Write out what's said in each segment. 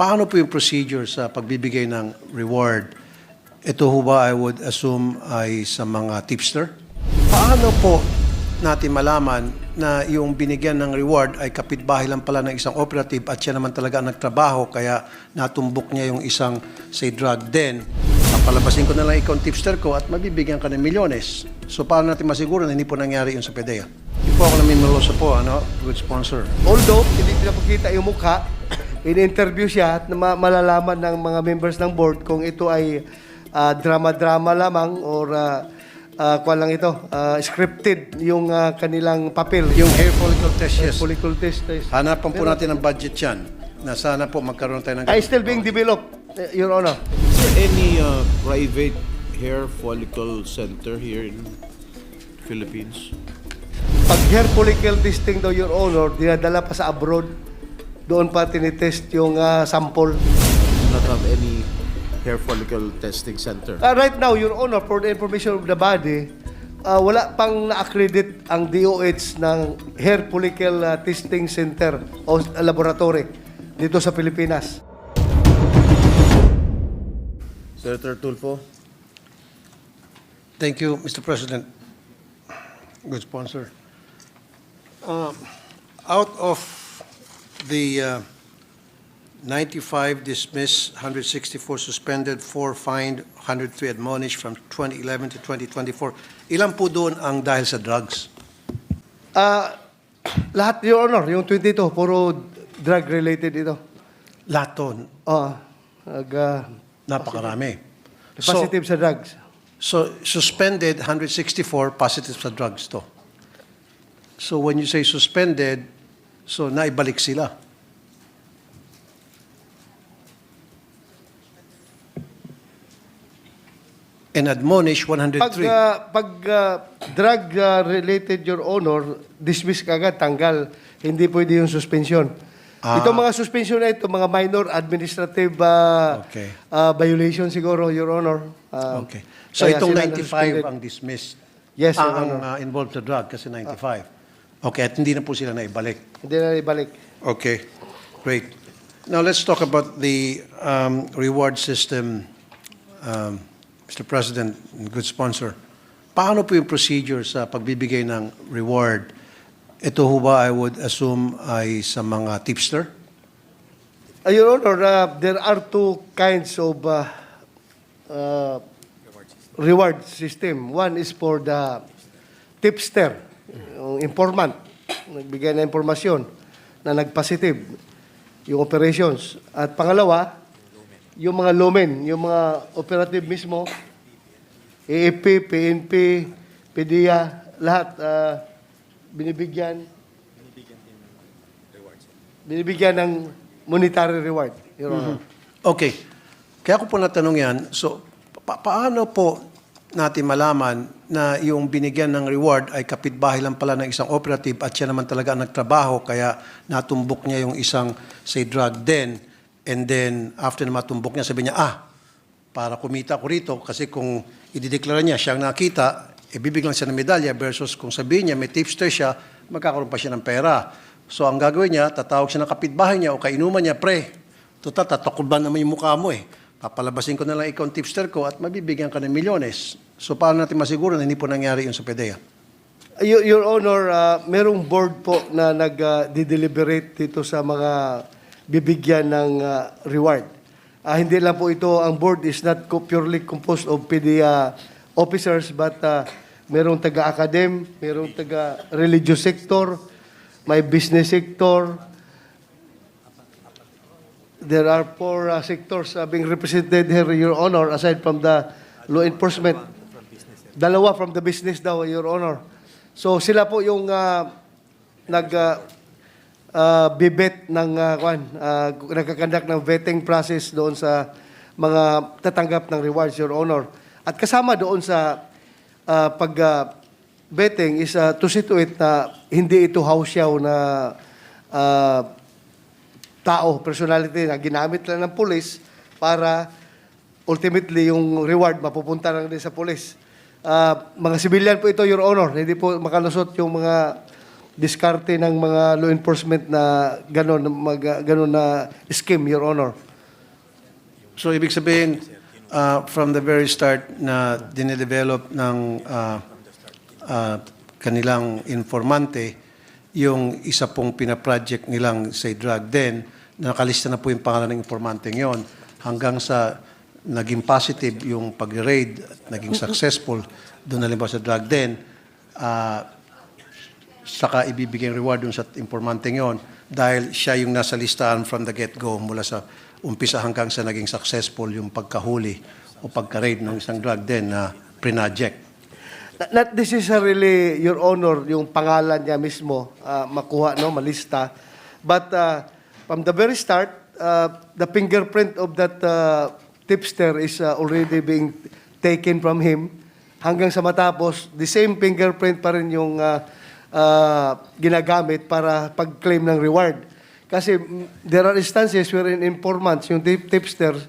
paano po yung procedure sa pagbibigay ng reward? Ito ho ba I would assume ay sa mga tipster? Paano po natin malaman na yung binigyan ng reward ay kapitbahay lang pala ng isang operative at siya naman talaga ang nagtrabaho kaya natumbok niya yung isang say drug den. Papalabasin ko na lang ikaw tipster ko at mabibigyan ka ng milyones. So paano natin masiguro na hindi po nangyari yun sa PDEA? Hindi po ako namin malosa po, ano? Good sponsor. Although, hindi pinapakita yung mukha, in-interview siya at ma- malalaman ng mga members ng board kung ito ay ah, drama-drama lamang or uh, lang ito, ah, scripted yung ah, kanilang papel. Yung hair follicle test, yes. follicle test. is- Hanapan po natin ng budget yan na sana po magkaroon tayo ng... Ay still being developed, eh, Your Honor. Is there any uh, private hair follicle center here in Philippines? Pag hair follicle testing daw, Your Honor, dinadala pa sa abroad. Doon pa tinitest yung ah, sample. Do not have any hair follicle testing center. Uh, right now, Your Honor, for the information of the body, uh, wala pang na-accredit ang DOH ng Hair Follicle uh, Testing Center o uh, laboratory dito sa Pilipinas. Senator Tulfo? Thank you, Mr. President. Good sponsor. Um, out of the uh, 95 dismissed, 164 suspended, 4 fined, 103 admonished from 2011 to 2024, ilan po doon ang dahil sa drugs? Uh, lahat, Your Honor, yung 22, puro drug-related ito. Lahat doon. Uh, nag, uh, Napakarami. So, positive sa drugs. so suspended, 164 positive sa drugs to. So when you say suspended, so naibalik sila. And admonish 103. Pag, uh, pag uh, drug-related, Your Honor, dismiss kagad, tanggal. Hindi pwede yung suspension. Ah. Itong mga suspension na ito, mga minor administrative uh, Okay. uh, violation siguro, Your Honor. Uh, Okay. So itong sila 95 na-suspended. ang dismissed. Yes, Your ang Honor. uh, involved sa drug kasi 95. Okay, at hindi na po sila naibalik. Hindi na ibalik. Okay, great. Now let's talk about the um, reward system, um, Mr. President, and good sponsor. Paano po yung procedure sa pagbibigay ng reward? Ito ho ba I would assume ay sa mga tipster? Uh, Your Honor, uh, there are two kinds of uh, uh, reward system. One is for the tipster, yung informant, nagbigay na impormasyon na nag-positive yung operations. At pangalawa, yung mga lumen, yung mga operative mismo, AFP, PNP, PDEA, lahat uh, binibigyan binibigyan ng monetary reward, Your Honor. Okay. Kaya ko po natanong yan, so pa- paano po natin malaman na yung binigyan ng reward ay kapitbahay lang pala ng isang operative at siya naman talaga ang nagtrabaho kaya natumbok niya yung isang say drug den and then after na matumbok niya sabi niya ah para kumita ko rito kasi kung idideklara niya siyang nakita ibibigyan siya ng medalya versus kung sabihin niya may tipster siya magkakaroon pa siya ng pera so ang gagawin niya tatawag siya ng kapitbahay niya o kainuman niya pre Total, tatakulban naman yung mukha mo eh. Papalabasin ko na lang ikaw ang tipster ko at mabibigyan ka ng milyones. So paano natin masiguro na hindi po nangyari yun sa PDEA? Your, Your Honor, uh, merong board po na nag-deliberate dito sa mga bibigyan ng uh, reward. Ah, hindi lang po ito, ang board is not purely composed of PDEA officers but uh, merong taga-academ, merong taga-religious sector, may business sector. There are four uh, sectors uh, being represented here, Your Honor, aside from the law enforcement. Dalawa from the business daw, Your Honor. So sila po yung uh, nag uh, uh, bibet ng uh, kwan, uh, nagkakandak ng vetting process doon sa mga tatanggap ng rewards, Your Honor. At kasama doon sa uh, pag uh, betting is uh, to situate na hindi ito house show na uh, tao, personality na ginamit lang ng pulis para ultimately yung reward mapupunta lang din sa pulis. Ah, mga civilian po ito, Your Honor. Hindi po makalusot yung mga diskarte ng mga law enforcement na gano'n, mag, gano'n na scheme, Your Honor. So ibig sabihin, uh, from the very start na dinedevelop ng uh, uh, kanilang informante, yung isa pong pinaproject nilang say drug den, nakalista na po yung pangalan ng informante yon hanggang sa naging positive yung pag-raid at naging successful doon halimbawa sa drug den, uh, saka ibibigay reward dun sa informante yon dahil siya yung nasa listahan from the get-go mula sa umpisa hanggang sa naging successful yung pagkahuli o pagka-raid ng isang drug den na pre-project. Not- Not necessarily, Your Honor, yung pangalan niya mismo ah, makuha, no, malista. But ah, from the very start, ah, the fingerprint of that ah, tipster is ah, already being taken from him. Hanggang sa matapos, the same fingerprint pa rin yung ah, ah, ginagamit para pag-claim ng reward. Kasi there are instances wherein informants, yung tip tipsters,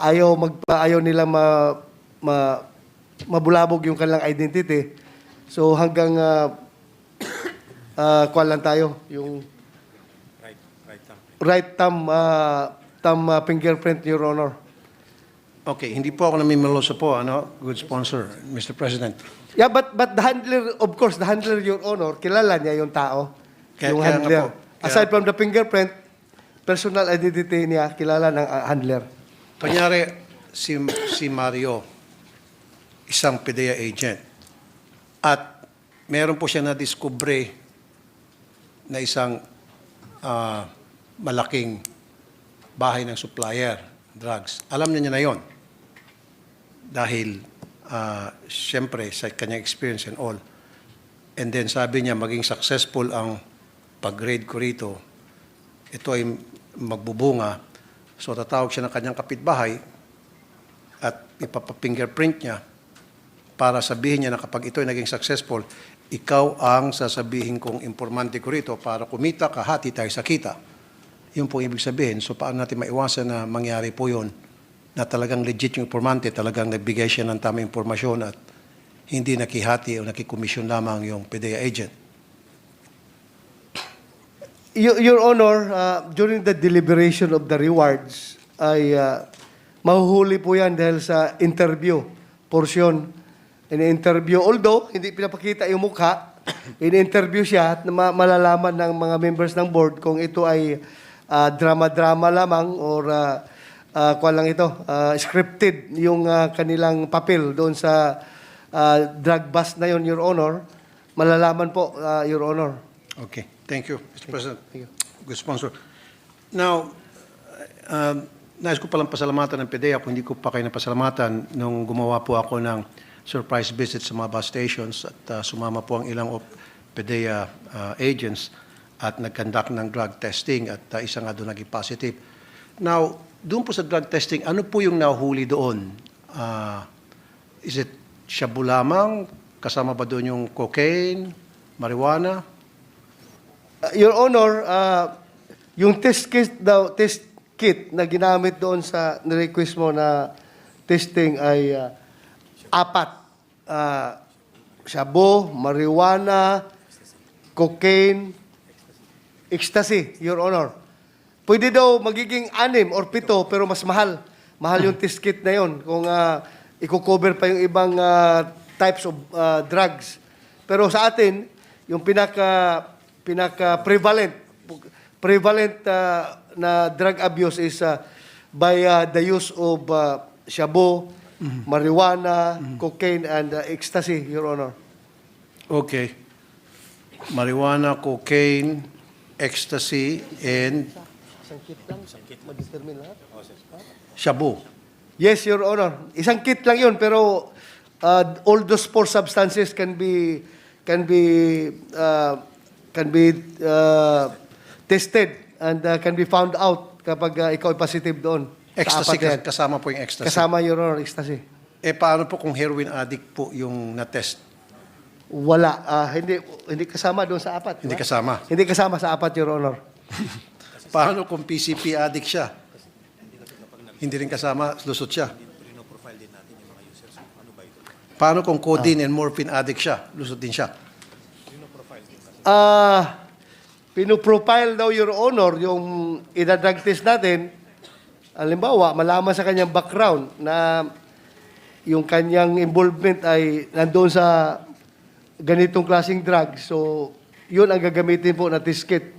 ayaw, mag, ayaw nila ma, ma, mabulabog yung kanilang identity. So hanggang uh, lang tayo, yung right thumb, uh, thumb uh, fingerprint, Your Honor. Okay, hindi po ako namimiloso po, ano, good sponsor, Mr. President. Yeah, but but the handler, of course, the handler, Your Honor, kilala niya yung tao. Kaya- yung kaya handler. po. Kaya- Aside from the fingerprint, personal identity niya, kilala ng uh, handler. Kunyari, si, si Mario, isang PDEA agent, at meron po siya na-discovery na isang ah, malaking bahay ng supplier, drugs. Alam niya na yon dahil ah, siyempre sa kanyang experience and all. And then sabi niya maging successful ang pag-grade ko rito. Ito ay magbubunga. So tatawag siya ng kanyang kapitbahay at ipapapingerprint niya para sabihin niya na kapag ito ay naging successful, ikaw ang sasabihin kong informante ko rito para kumita ka, hati tayo sa kita. Yun po ibig sabihin. So paano natin maiwasan na mangyari po yun na talagang legit yung informante, talagang nagbigay siya ng tamang impormasyon at hindi nakihati o nakikomisyon lamang yung PDEA agent. Your, Your Honor, uh, during the deliberation of the rewards, ay uh, mahuhuli po yan dahil sa interview portion. In-interview, although hindi pinapakita yung mukha, in-interview siya at ma- malalaman ng mga members ng board kung ito ay uh, drama-drama lamang or uh, uh, kwan lang ito, uh, scripted yung uh, kanilang papel doon sa uh, drug bust na yon, Your Honor. Malalaman po, uh, Your Honor. Okay. Thank you, Mr. President. Thank you. Good sponsor. Now, um, nais ko palang pasalamatan ng PDEA kung hindi ko pa kayo napasalamatan nung gumawa po ako ng surprise visit sa mga bus stations at uh, sumama po ang ilang PDEA uh, agents at nag-conduct ng drug testing at uh, isa nga doon naging positive. Now, doon po sa drug testing, ano po yung nahuli doon? Uh, is it shabu lamang? Kasama ba doon yung cocaine, marijuana? Uh, Your Honor, uh, yung test kit daw, test kit na ginamit doon sa request mo na testing ay uh, apat. Uh, shabu, marijuana, cocaine, ecstasy, Your Honor. Pwede daw magiging anim or pito pero mas mahal. Mahal yung test kit na yon kung uh, i-cover pa yung ibang uh, types of uh, drugs. Pero sa atin, yung pinaka pinaka prevalent prevalent uh, na drug abuse is uh, by uh, the use of uh, shabu, marijuana, cocaine and uh, ecstasy, Your Honor. Okay. Marijuana, cocaine, ecstasy, and Isang kit lang, ma-determine lahat. shabu. Yes, Your Honor. Isang kit lang 'yun pero uh, all those four substances can be can be uh, can be uh, tested and uh, can be found out kapag uh, ikaw ay positive doon. sa Ecstasy, apat na yan. kas- kasama po yung ecstasy. Kasama, Your Honor, ecstasy. Eh, paano po kung heroin addict po yung na-test? Wala. Ah, hindi hindi kasama doon sa apat. di Hindi ba? kasama. Hindi kasama sa apat, Your Honor. Paano kung PCP addict siya? Hindi rin kasama, lusot siya. Paano kung codeine and morphine addict siya? Lusot din siya. Ah, pinoprofile daw, Your Honor, yung idadrug test natin. Halimbawa, malaman sa kanyang background na yung kanyang involvement ay nandoon sa ganitong klaseng drug. So, yun ang gagamitin po na test kit.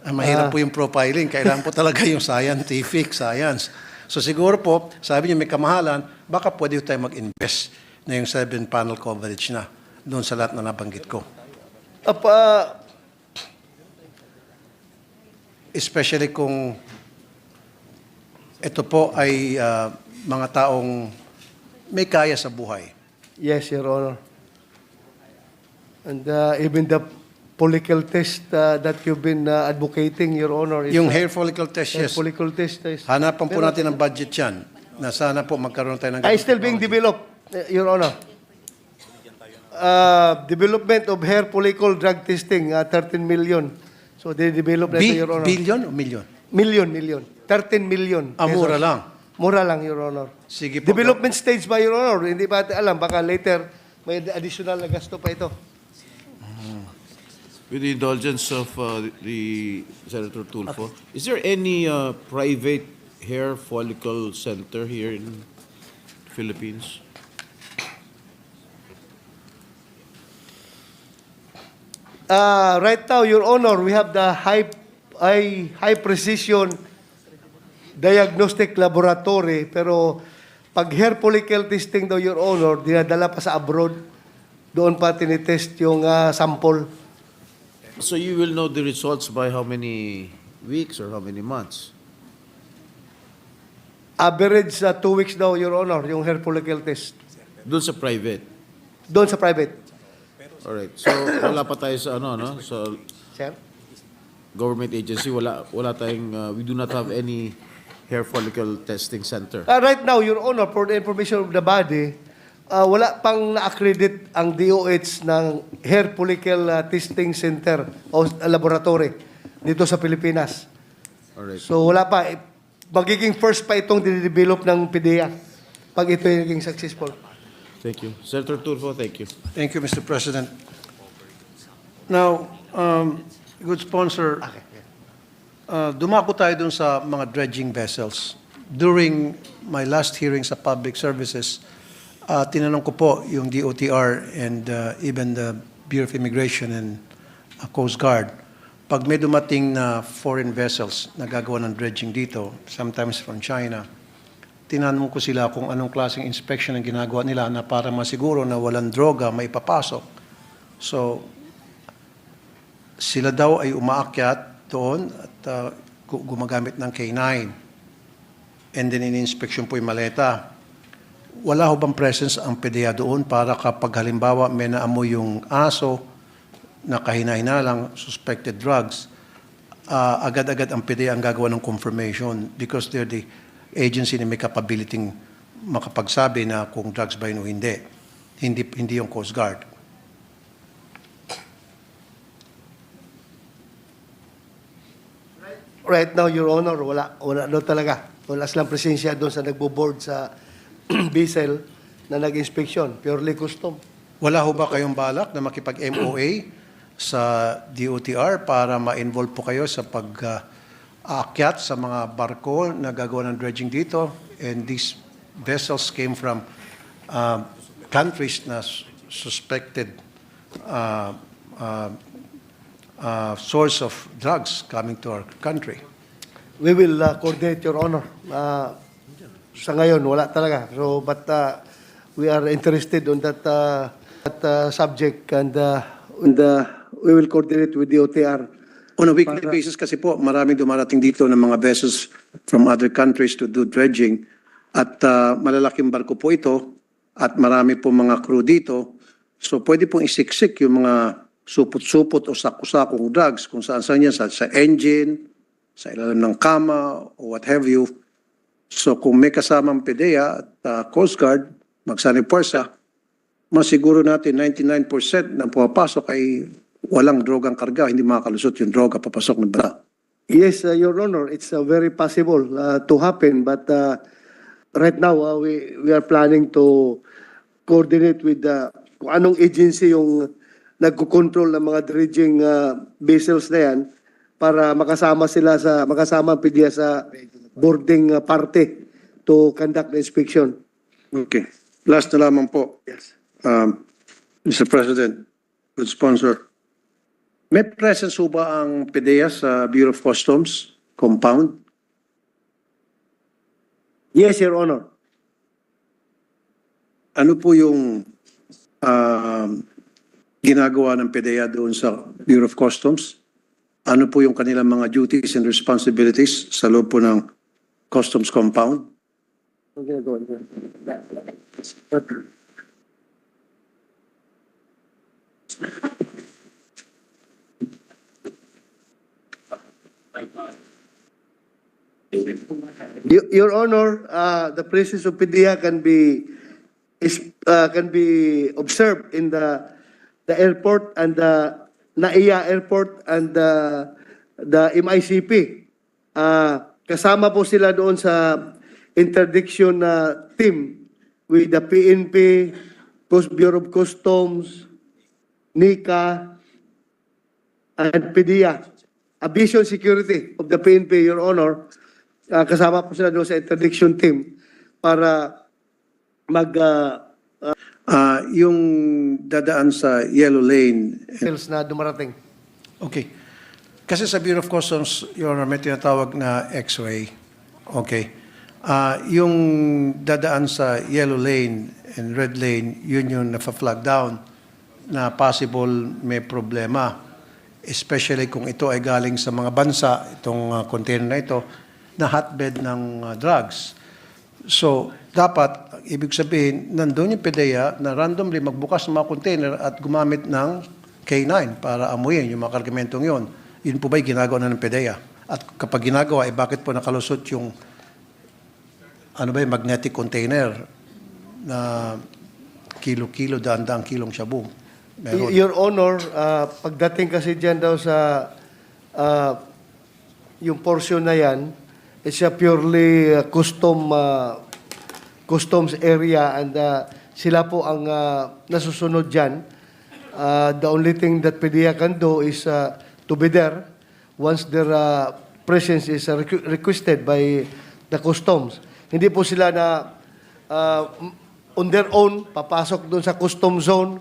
Ah, mahirap Ah. po yung profiling. Kailangan po talaga yung scientific, science. So siguro po, sabi niyo may kamahalan, baka pwede tayo mag-invest na yung seven panel coverage na doon sa lahat na nabanggit ko. Apa, Especially kung ito po ay ah, mga taong may kaya sa buhay. yes, Your Honor. And uh, even the follicle test uh, that you've been uh, advocating, Your Honor, is Yung hair follicle test, hair yes. follicle test is Hanapan po natin ng budget yan na sana po magkaroon tayo ng... ay still being developed, uh, Your Honor. Uh, development of hair follicle drug testing, uh, 13 million. So they developed that, Bi- Your Honor. billion o million? Million, million. 13 million. Ah, mura pesos. lang. Mura lang, Your Honor. Sige po. Development stage ba, Your Honor? Hindi ba alam? Baka later may additional na gasto pa ito. With the indulgence of uh, the Senator Tulfo, is there any uh, private hair follicle center here in Philippines? Uh, right now, Your Honor, we have the high, high, high precision diagnostic laboratory. Pero pag hair follicle testing daw, Your Honor, dinadala pa sa abroad. Doon pa tinitest yung ah, sample. So you will know the results by how many weeks or how many months? Average sa two weeks daw, Your Honor, yung hair follicle test. Doon sa private. Doon sa private. Alright. So wala pa tayo sa ano, no? Sa Sir? government agency, wala wala tayong uh, we do not have any hair follicle testing center. Uh, right now, Your Honor, for the information of the body, uh, wala pang na-accredit ang DOH ng Hair Follicle uh, Testing Center o uh, laboratory dito sa Pilipinas. Alright. So wala pa. Eh, Magiging first pa itong dinedevelop ng PDEA pag ito yung naging successful. Thank you. Senator Tulfo, thank you. Thank you, Mr. President. Now, um, good sponsor, uh, dumako tayo dun sa mga dredging vessels. During my last hearing sa public services, uh, tinanong ko po yung DOTR and uh, even the Bureau of Immigration and uh, Coast Guard, pag may dumating na foreign vessels na gagawa ng dredging dito, sometimes from China, tinanong ko sila kung anong klaseng inspection ang ginagawa nila na para masiguro na walang droga may papasok. So, sila daw ay umaakyat doon at uh, gu- gumagamit ng K9. And then in-inspection po yung maleta. Wala ho bang presence ang PDEA doon para kapag halimbawa may naamoy yung aso na kahina-hina lang, suspected drugs, ah, agad-agad ang PDEA ang gagawa ng confirmation because they're the agency na may capability makapagsabi na kung drugs ba yun o hindi. Hindi, hindi yung Coast Guard. Right now, Your Honor, wala. Wala daw talaga. Wala silang presensya doon sa nagbo-board sa vessel na nag-inspection. Purely custom. Wala ho ba kayong balak na makipag-MOA sa DOTR para ma-involve po kayo sa pag-aakyat sa mga barko na gagawa ng dredging dito? And these vessels came from uh, countries na suspected uh, uh, uh, source of drugs coming to our country. We will uh, coordinate, Your Honor. Uh, sa ngayon, wala talaga. So, but uh, we are interested on that, uh, that uh, subject and, uh, and uh, we will coordinate with the OTR. On a weekly basis kasi po, maraming dumarating dito ng mga vessels from other countries to do dredging. At ah, malalaking barko po ito at marami po mga crew dito. So pwede pong isiksik yung mga supot-supot o saku-sakong drugs kung saan saan yan, sa, sa engine, sa ilalim ng kama, o what have you. So kung may kasamang PDEA at ah, Coast Guard, magsani puwersa, masiguro natin 99% na pumapasok ay walang drogang karga, hindi makakalusot yung droga papasok ng bala. Yes, uh, Your Honor, it's uh, very possible uh, to happen, but uh, right now uh, we we are planning to coordinate with the kung anong agency yung nagko-control ng mga dredging uh, vessels na yan para makasama sila sa makasama PDEA sa boarding uh, party to conduct the inspection. Okay. Last na lamang po. Yes. Um, Mr. President, good sponsor. May presence ho ba ang PDEA sa Bureau of Customs compound? Yes, Your Honor. Ano po yung um, ginagawa ng PDEA doon sa Bureau of Customs? Ano po yung kanilang mga duties and responsibilities sa loob po ng customs compound? Ang ginagawa niya. Y- Your Honor, uh, the presence of PDEA can be is uh, can be observed in the the airport and the NAIA airport and the the MICP. Uh, kasama po sila doon sa interdiction na team with the PNP, Coast Bureau of Customs, NICA, and PDEA. Aviation Security of the PNP, Your Honor, uh, kasama po sila doon sa interdiction team para mag uh, Ah, yung dadaan sa Yellow Lane sales na dumarating. Okay. Kasi sa Bureau of Customs, Your Honor, may tinatawag na X-ray. Okay. Ah, yung dadaan sa yellow lane and red lane, yun yung nafa-flag down na possible may problema. Especially kung ito ay galing sa mga bansa, itong ah, container na ito, na hotbed ng ah, drugs. So, dapat, ibig sabihin, nandun yung PDEA na randomly magbukas ng mga container at gumamit ng K9 para amuyin yung mga kargamentong yon. Yun po ba'y ginagawa na ng PDEA? At kapag ginagawa, eh bakit po nakalusot yung ano ba yung magnetic container na kilo-kilo, daan-daang kilong shabu? Meron. Your Honor, uh, pagdating kasi dyan daw sa uh, yung portion na yan, it's a purely uh, custom uh, customs area and uh, sila po ang uh, nasusunod dyan. Uh, the only thing that PDEA can do is uh, to be there once their uh, presence is uh, requ- requested by the customs. Hindi po sila na uh, on their own papasok doon sa custom zone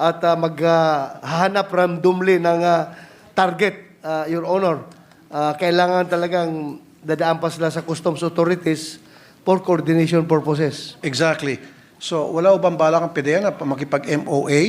at uh, maghahanap randomly ng uh, target, uh, Your Honor. Uh, kailangan talagang dadaan pa sila sa customs authorities for coordination purposes. Exactly. So, wala ho bang balak ang PDEA na makipag-MOA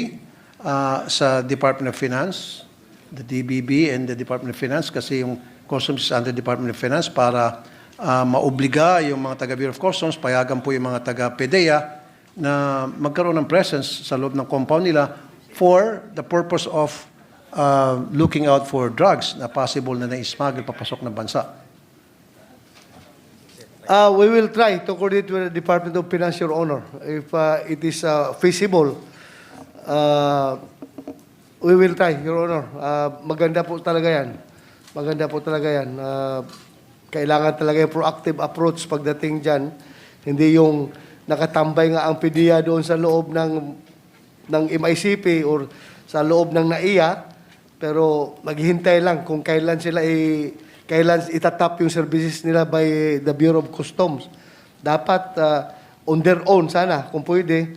ah, sa Department of Finance, the DBB and the Department of Finance kasi yung Customs is under Department of Finance para ah, maobliga yung mga taga Bureau of Customs, payagan po yung mga taga PDEA na magkaroon ng presence sa loob ng compound nila for the purpose of ah, looking out for drugs na possible na na-smuggle papasok ng bansa. Uh, we will try to coordinate with the Department of Finance, Your Honor. If uh, it is uh, feasible, uh, we will try, Your Honor. Uh, maganda po talaga yan. Maganda po talaga yan. Uh, kailangan talaga yung proactive approach pagdating dyan. Hindi yung nakatambay nga ang PDEA doon sa loob ng ng MICP or sa loob ng NAIA, pero maghihintay lang kung kailan sila i kailan itatap yung services nila by the Bureau of Customs. Dapat uh, on their own sana, kung pwede,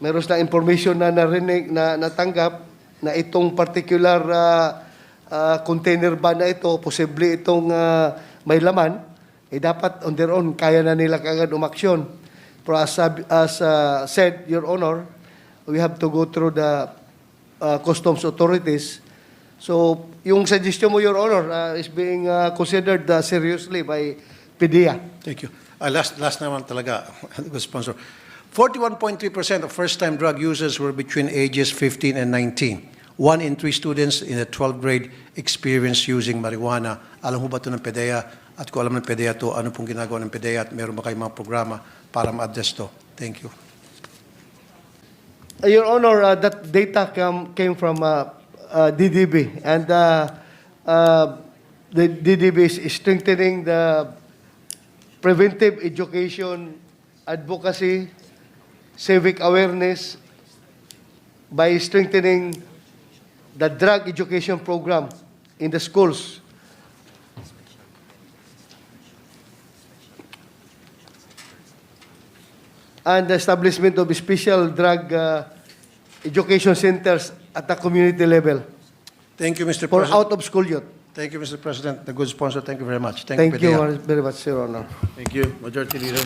meron silang information na narinig, na natanggap na itong particular uh, uh, container ba na ito, posible itong uh, may laman, eh dapat on their own, kaya na nila kagad umaksyon. Pero as, as uh, said, Your Honor, we have to go through the uh, customs authorities. So, yung suggestion mo, Your Honor, uh, is being uh, considered uh, seriously by PDEA. Thank you. Ah, last, last naman talaga, sponsor. 41.3% of first-time drug users were between ages 15 and 19. One in three students in the 12th grade experienced using marijuana. Alam mo ba ito ng PDEA? At kung alam ng PDEA ito, ano pong ginagawa ng PDEA at meron ba kayong mga programa para ma-address to? Thank you. Uh, Your Honor, uh, that data come, came from uh, uh, DDB, and uh, uh, the DDB is strengthening the preventive education, advocacy, civic awareness by strengthening the drug education program in the schools. And the establishment of special drug uh, education centers at the community level Thank you, Mr. President. For President. out-of-school youth. Thank you, Mr. President. The good sponsor. Thank you very much. Thank Padilla. you very much, Your Honor. Thank you, Majority Leader.